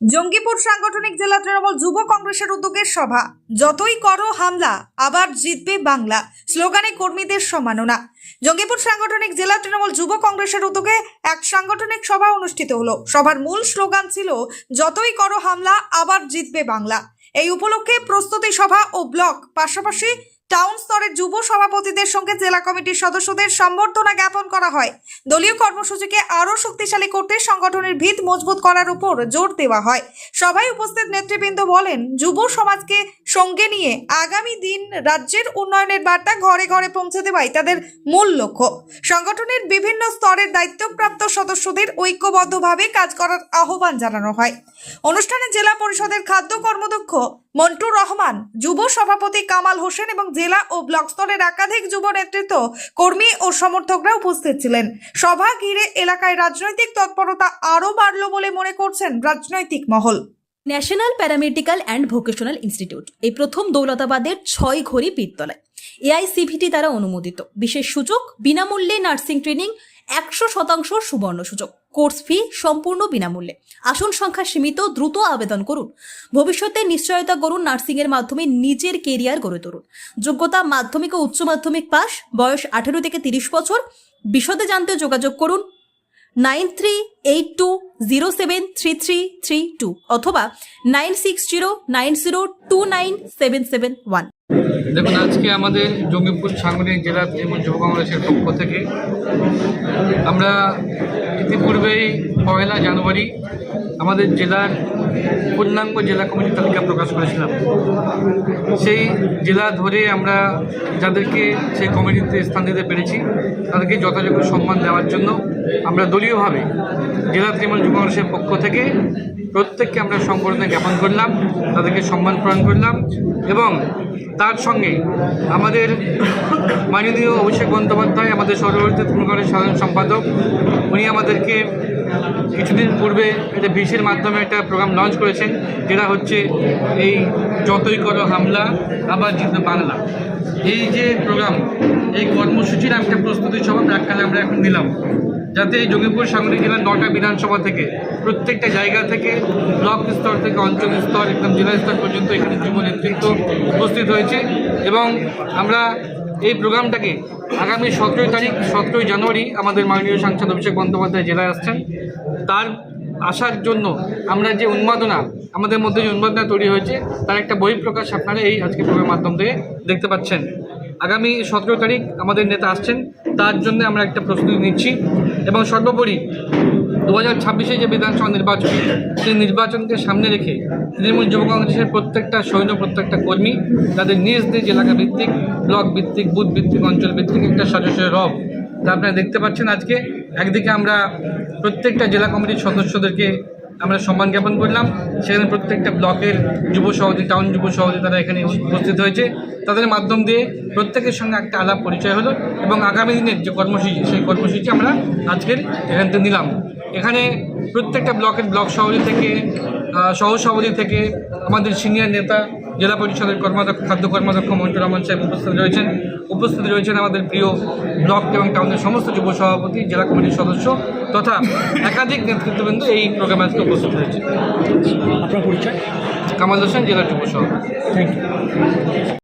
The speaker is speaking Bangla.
জঙ্গিপুর সাংগঠনিক জেলা তৃণমূল যুব কংগ্রেসের উদ্যোগের সভা। যতই করো হামলা, আবার জিতবে বাংলা। স্লোগানে কর্মীদের সম্মাননা। জঙ্গিপুর সাংগঠনিক জেলা তৃণমূল যুব কংগ্রেসের উদ্যোগে এক সাংগঠনিক সভা অনুষ্ঠিত হলো। সভার মূল স্লোগান ছিল, যতই করো হামলা, আবার জিতবে বাংলা। এই উপলক্ষে প্রস্তুতি সভা ও ব্লক পাশাপাশি টাউন স্তরের যুব সভাপতিদের সঙ্গে জেলা কমিটির সদস্যদের সম্বর্ধনা জ্ঞাপন করা হয়। দলীয় কর্মসূচিকে আরও শক্তিশালী করতে সংগঠনের ভিত মজবুত করার উপর জোর দেওয়া হয়। সভায় উপস্থিত নেতৃবৃন্দ বলেন, যুব সমাজকে সঙ্গে নিয়ে আগামী দিন রাজ্যের উন্নয়নের বার্তা ঘরে ঘরে পৌঁছে দেওয়াই তাদের মূল লক্ষ্য। সংগঠনের বিভিন্ন স্তরের দায়িত্বপ্রাপ্ত সদস্যদের ঐক্যবদ্ধভাবে কাজ করার আহ্বান জানানো হয়। অনুষ্ঠানে জেলা পরিষদের খাদ্য কর্মদক্ষ মন্টুর রহমান, যুব সভাপতি কামাল হোসেন এবং জেলা ও ব্লক স্তরের একাধিক যুব নেতৃত্ব, কর্মী ও সমর্থকরা উপস্থিত ছিলেন। সভা ঘিরে এলাকায় রাজনৈতিক তৎপরতা আরও বাড়ল বলে মনে করছেন রাজনৈতিক মহল। National paramedical and vocational institute, এই প্রথম দৌলতাবাদের ছয় ঘড়ি পীরতলায় এআইসিভিটি দ্বারা অনুমোদিত। বিশেষ সুযোগ, বিনামূল্যে নার্সিং ট্রেনিং, একশো শতাংশ সুবর্ণ সুযোগ কোর্স ফি সম্পূর্ণ বিনামূল্যে। আসন সংখ্যা সীমিত, দ্রুত আবেদন করুন। ভবিষ্যতে নিশ্চয়তা করুন নার্সিংয়ের মাধ্যমে নিজের কেরিয়ার গড়ে তুলুন। যোগ্যতা মাধ্যমিক ও উচ্চ মাধ্যমিক পাস, বয়স আঠেরো থেকে তিরিশ বছর। বিশদে জানতে যোগাযোগ করুন nine three eight two zero seven three three three two অথবা nine six zero nine zero two nine seven seven one. দেখুন, আজকে আমাদের জঙ্গিপুর সাংগঠনিক জেলা তৃণমূল যুব কংগ্রেসের পক্ষ থেকে আমরা ইতিপূর্বেই পয়লা জানুয়ারি আমাদের জেলার পূর্ণাঙ্গ জেলা কমিটির তালিকা প্রকাশ করেছিলাম। সেই জেলা ধরে আমরা যাদেরকে সেই কমিটিতে স্থান দিতে পেরেছি, তাদেরকে যথাযোগ্য সম্মান দেওয়ার জন্য আমরা দলীয়ভাবে জেলা তৃণমূল যুব কংগ্রেসের পক্ষ থেকে প্রত্যেককে আমরা সম্বর্ধনা জ্ঞাপন করলাম, তাদেরকে সম্মান প্রদান করলাম এবং তার সঙ্গে আমাদের মাননীয় অভিষেক বন্দ্যোপাধ্যায়, আমাদের সর্বভারতীয় তৃণমূল কংগ্রেসের সাধারণ সম্পাদক, উনি আমাদেরকে কিছুদিন পূর্বে একটা বিশের মাধ্যমে একটা প্রোগ্রাম লঞ্চ করেছেন, যেটা হচ্ছে এই যতই করো হামলা, আবার জিতবে বাংলা। এই যে প্রোগ্রাম এই কর্মসূচির একটা প্রস্তুতি সভা প্রাককালে আমরা এখন নিলাম। যাতে এই জঙ্গিপুর সাংগঠনিক জেলার নটা বিধানসভা থেকে, প্রত্যেকটা জায়গা থেকে, ব্লক স্তর থেকে, অঞ্চল স্তর, একদম জেলা স্তর পর্যন্ত এখানে যুব নেতৃত্ব উপস্থিত হয়েছে। এবং আমরা এই প্রোগ্রামটাকে আগামী সতেরোই তারিখ, সতেরোই জানুয়ারি আমাদের মাননীয় সাংসদ অভিষেক বন্দ্যোপাধ্যায় জেলায় আসছেন। তার আসার জন্য আমরা যে উন্মাদনা, আমাদের মধ্যে যে উন্মাদনা তৈরি হয়েছে, তার একটা বহিঃপ্রকাশ আপনারা এই আজকে প্রোগ্রামের মাধ্যম থেকে দেখতে পাচ্ছেন। আগামী সতেরো তারিখ আমাদের নেতা আসছেন, তার জন্য আমরা একটা প্রস্তুতি নিচ্ছি এবং সর্বোপরি দু হাজার ছাব্বিশে যে বিধানসভা নির্বাচন, সেই নির্বাচনকে সামনে রেখে তৃণমূল যুব কংগ্রেসের প্রত্যেকটা সৈন্য, প্রত্যেকটা কর্মী তাদের নিজ নিজ এলাকা ভিত্তিক, ব্লক ভিত্তিক, বুথ ভিত্তিক, অঞ্চল ভিত্তিক একটা সদস্য রব। তা আপনারা দেখতে পাচ্ছেন আজকে, একদিকে আমরা প্রত্যেকটা জেলা কমিটির সদস্যদেরকে আমরা সম্মান জ্ঞাপন করলাম, সেখানে প্রত্যেকটা ব্লকের যুব সভাপতি, টাউন যুব সভাপতি তারা এখানে উপস্থিত হয়েছে। তাদের মাধ্যম দিয়ে প্রত্যেকের সঙ্গে একটা আলাপ পরিচয় হলো এবং আগামী দিনের যে কর্মসূচি, সেই কর্মসূচি আমরা আজকের এখান থেকে নিলাম। এখানে প্রত্যেকটা ব্লকের ব্লক সভাপতি থেকে সহ সভাপতি থেকে আমাদের সিনিয়র নেতা জেলা পরিষদের কর্মাধ্যক্ষ খাদ্য কর্মাধ্যক্ষ মন্টু রহমান সাহেব উপস্থিত রয়েছেন। উপস্থিত রয়েছেন আমাদের প্রিয় ব্লক এবং টাউনের সমস্ত যুব সভাপতি জেলা কমিটির সদস্য তথা একাধিক নেতৃত্ববৃন্দ এই প্রোগ্রামে আজকে উপস্থিত হয়েছে। আপনার পরিচয়? কামাল হোসেন জেলা যুব সভাপতি। Thank you